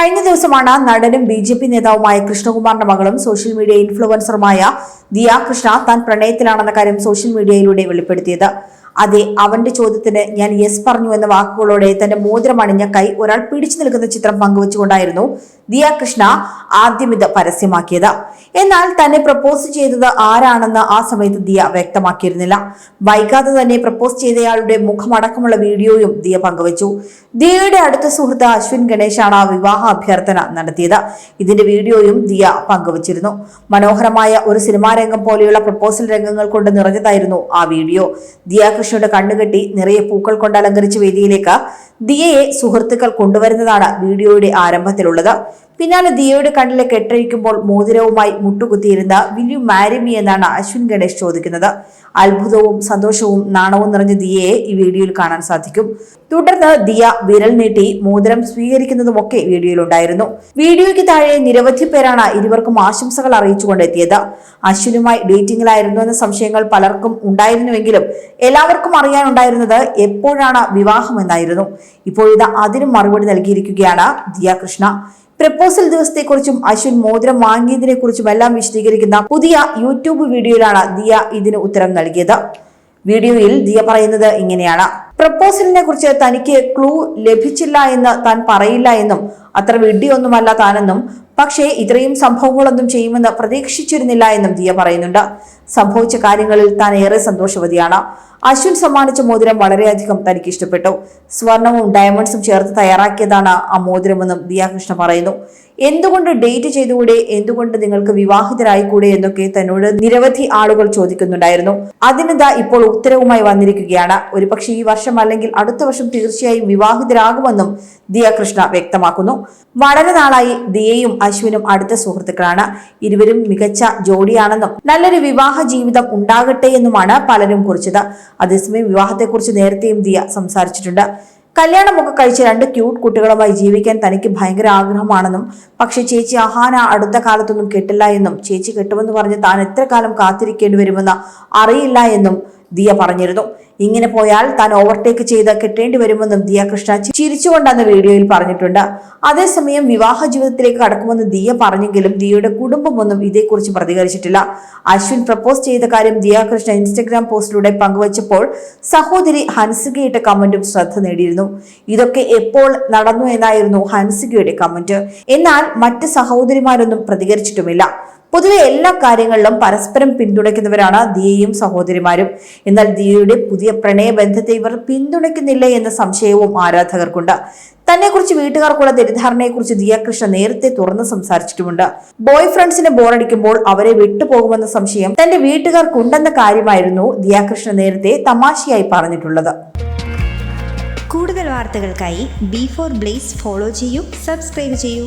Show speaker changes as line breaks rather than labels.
കഴിഞ്ഞ ദിവസമാണ് നടനും ബി ജെ പി നേതാവുമായ കൃഷ്ണകുമാറിന്റെ മകളും സോഷ്യൽ മീഡിയ ഇൻഫ്ലുവൻസറുമായ ദിയ കൃഷ്ണ താൻ പ്രണയത്തിലാണെന്ന കാര്യം സോഷ്യൽ മീഡിയയിലൂടെ വെളിപ്പെടുത്തിയത്. അതെ അവന്റെ ചോദ്യത്തിന് ഞാൻ യെസ് പറഞ്ഞു എന്ന വാക്കുകളോടെ തന്റെ മോതിരം അണിഞ്ഞ കൈ ഒരാൾ പിടിച്ചു നിൽക്കുന്ന ചിത്രം പങ്കുവച്ചുകൊണ്ടായിരുന്നു ദിയ കൃഷ്ണ ആദ്യം ഇത് പരസ്യമാക്കിയത്. എന്നാൽ തന്നെ പ്രപ്പോസ് ചെയ്തത് ആരാണെന്ന് ആ സമയത്ത് ദിയ വ്യക്തമാക്കിയിരുന്നില്ല. വൈകാതെ തന്നെ പ്രപ്പോസ് ചെയ്തയാളുടെ മുഖമടക്കമുള്ള വീഡിയോയും ദിയ പങ്കുവച്ചു. ദിയയുടെ അടുത്ത സുഹൃത്ത് അശ്വിൻ ഗണേശാണ് ആ വിവാഹ അഭ്യർത്ഥന നടത്തിയത്. ഇതിന്റെ വീഡിയോയും ദിയ പങ്കുവച്ചിരുന്നു. മനോഹരമായ ഒരു സിനിമാ രംഗം പോലെയുള്ള പ്രപ്പോസൽ രംഗങ്ങൾ കൊണ്ട് നിറഞ്ഞതായിരുന്നു ആ വീഡിയോ. ദിയ കൃഷ്ണയുടെ കണ്ണുകെട്ടി നിറയെ പൂക്കൾ കൊണ്ട് അലങ്കരിച്ച വേദിയിലേക്ക് ദിയയെ സുഹൃത്തുക്കൾ കൊണ്ടുവരുന്നതാണ് വീഡിയോയുടെ ആരംഭത്തിലുള്ളത്. പിന്നാലെ ദിയയുടെ കണ്ണിലെ കെട്ടഴിക്കുമ്പോൾ മോതിരവുമായി മുട്ടുകുത്തിയിരുന്ന വില്യു മാരിമി എന്നാണ് അശ്വിൻ ഗണേഷ് ചോദിക്കുന്നത്. അത്ഭുതവും സന്തോഷവും നാണവും നിറഞ്ഞ ദിയയെ ഈ വീഡിയോയിൽ കാണാൻ സാധിക്കും. തുടർന്ന് ദിയ വിരൽ നീട്ടി മോതിരം സ്വീകരിക്കുന്നതുമൊക്കെ വീഡിയോയിലുണ്ടായിരുന്നു. വീഡിയോയ്ക്ക് താഴെ നിരവധി പേരാണ് ഇരുവർക്കും ആശംസകൾ അറിയിച്ചുകൊണ്ട് എത്തിയത് അശ്വിനുമായി ഡേറ്റിംഗിലായിരുന്നു എന്ന സംശയങ്ങൾ പലർക്കും ഉണ്ടായിരുന്നുവെങ്കിലും എല്ലാവർക്കും അറിയാനുണ്ടായിരുന്നത് എപ്പോഴാണ് വിവാഹമെന്നായിരുന്നു. ഇപ്പോഴിത് അതിനും മറുപടി നൽകിയിരിക്കുകയാണ് ദിയ കൃഷ്ണ. പ്രപ്പോസൽ ദിവസത്തെക്കുറിച്ചും അശ്വിൻ മോതിരം വാങ്ങിയതിനെ എല്ലാം വിശദീകരിക്കുന്ന പുതിയ യൂട്യൂബ് വീഡിയോയിലാണ് ദിയ ഇതിന് ഉത്തരം നൽകിയത്. വീഡിയോയിൽ ദിയ പറയുന്നത് ഇങ്ങനെയാണ്. പ്രപ്പോസലിനെ കുറിച്ച് തനിക്ക് ക്ലൂ ലഭിച്ചില്ല എന്ന് താൻ പറയില്ല എന്നും അത്ര വിഡ്ഢിയൊന്നുമല്ല താനെന്നും പക്ഷേ ഇത്രയും സംഭവങ്ങളൊന്നും ചെയ്യുമെന്ന് പ്രതീക്ഷിച്ചിരുന്നില്ല എന്നും ദിയ പറയുന്നുണ്ട്. സംഭവിച്ച കാര്യങ്ങളിൽ താൻ ഏറെ സന്തോഷവതിയാണ്. അശ്വിൻ സമ്മാനിച്ച മോതിരം വളരെയധികം തനിക്ക് ഇഷ്ടപ്പെട്ടു സ്വർണവും ഡയമണ്ട്സും ചേർത്ത് തയ്യാറാക്കിയതാണ് ആ മോതിരമെന്നും ദിയാകൃഷ്ണ പറയുന്നു. എന്തുകൊണ്ട് ഡേറ്റ് ചെയ്തുകൂടെ? എന്തുകൊണ്ട് നിങ്ങൾക്ക് വിവാഹിതരായിക്കൂടെ? എന്നൊക്കെ തന്നോട് നിരവധി ആളുകൾ ചോദിക്കുന്നുണ്ടായിരുന്നു. അതിനിതാ ഇപ്പോൾ ഉത്തരവുമായി വന്നിരിക്കുകയാണ്. ഒരുപക്ഷെ ഈ വർഷം അല്ലെങ്കിൽ അടുത്ത വർഷം തീർച്ചയായും വിവാഹിതരാകുമെന്നും ദിയ കൃഷ്ണ വ്യക്തമാക്കുന്നു. വളരെ നാളായി ദിയയും അശ്വിനും അടുത്ത സുഹൃത്തുക്കളാണ്. ഇരുവരും മികച്ച ജോഡിയാണെന്നും നല്ലൊരു വിവാഹ ജീവിതം ഉണ്ടാകട്ടെ എന്നുമാണ് പലരും കുറിച്ചത്. അതേസമയം വിവാഹത്തെക്കുറിച്ച് നേരത്തെയും ദിയ സംസാരിച്ചിട്ടുണ്ട്. കല്യാണമൊക്കെ കഴിച്ച രണ്ട് ക്യൂട്ട് കുട്ടികളുമായി ജീവിക്കാൻ തനിക്ക് ഭയങ്കര ആഗ്രഹമാണെന്നും പക്ഷേ ചേച്ചി അഹാന അടുത്ത കാലത്തൊന്നും കെട്ടില്ല എന്നും ചേച്ചി കെട്ടുമെന്ന് പറഞ്ഞ് താൻ എത്ര കാലം കാത്തിരിക്കേണ്ടി വരുമെന്ന് അറിയില്ല എന്നും ദിയ പറഞ്ഞിരുന്നു. ഇങ്ങനെ പോയാൽ താൻ ഓവർടേക്ക് ചെയ്ത് കെട്ടേണ്ടി വരുമെന്നും ദിയ കൃഷ്ണ ചിരിച്ചുകൊണ്ടാണ് വീഡിയോയിൽ പറഞ്ഞിട്ടുണ്ട്. അതേസമയം വിവാഹ ജീവിതത്തിലേക്ക് കടക്കുമെന്ന് ദിയ പറഞ്ഞെങ്കിലും ദിയയുടെ കുടുംബമൊന്നും ഇതേക്കുറിച്ച് പ്രതികരിച്ചിട്ടില്ല. അശ്വിൻ പ്രപ്പോസ് ചെയ്ത കാര്യം ദിയ കൃഷ്ണ ഇൻസ്റ്റഗ്രാം പോസ്റ്റിലൂടെ പങ്കുവച്ചപ്പോൾ സഹോദരി ഹൻസികയുടെ കമന്റും ശ്രദ്ധ നേടിയിരുന്നു. ഇതൊക്കെ എപ്പോൾ നടന്നു എന്നായിരുന്നു ഹൻസികയുടെ കമന്റ്. എന്നാൽ മറ്റ് സഹോദരിമാരൊന്നും പ്രതികരിച്ചിട്ടുമില്ല. പൊതുവെ എല്ലാ കാര്യങ്ങളിലും പരസ്പരം പിന്തുണയ്ക്കുന്നവരാണ് ദിയയും സഹോദരിമാരും. എന്നാൽ ദിയയുടെ പുതിയ പ്രണയബന്ധത്തെ ഇവർ പിന്തുണയ്ക്കുന്നില്ല എന്ന സംശയവും ആരാധകർക്കുണ്ട്. തന്നെക്കുറിച്ച് വീട്ടുകാർക്കുള്ള തെറ്റിദ്ധാരണയെക്കുറിച്ച് ദിയ കൃഷ്ണ നേരത്തെ തുറന്ന് സംസാരിച്ചിട്ടുമുണ്ട്. ബോയ് ഫ്രണ്ട്സിനെ ബോറടിക്കുമ്പോൾ അവരെ വിട്ടുപോകുമെന്ന സംശയം തന്റെ വീട്ടുകാർക്കുണ്ടെന്ന കാര്യമായിരുന്നു ദിയ കൃഷ്ണ നേരത്തെ തമാശയായി പറഞ്ഞിട്ടുള്ളത്.
കൂടുതൽ വാർത്തകൾക്കായി ബി ഫോർ ബ്ലേസ് ഫോളോ ചെയ്യൂ സബ്സ്ക്രൈബ് ചെയ്യൂ.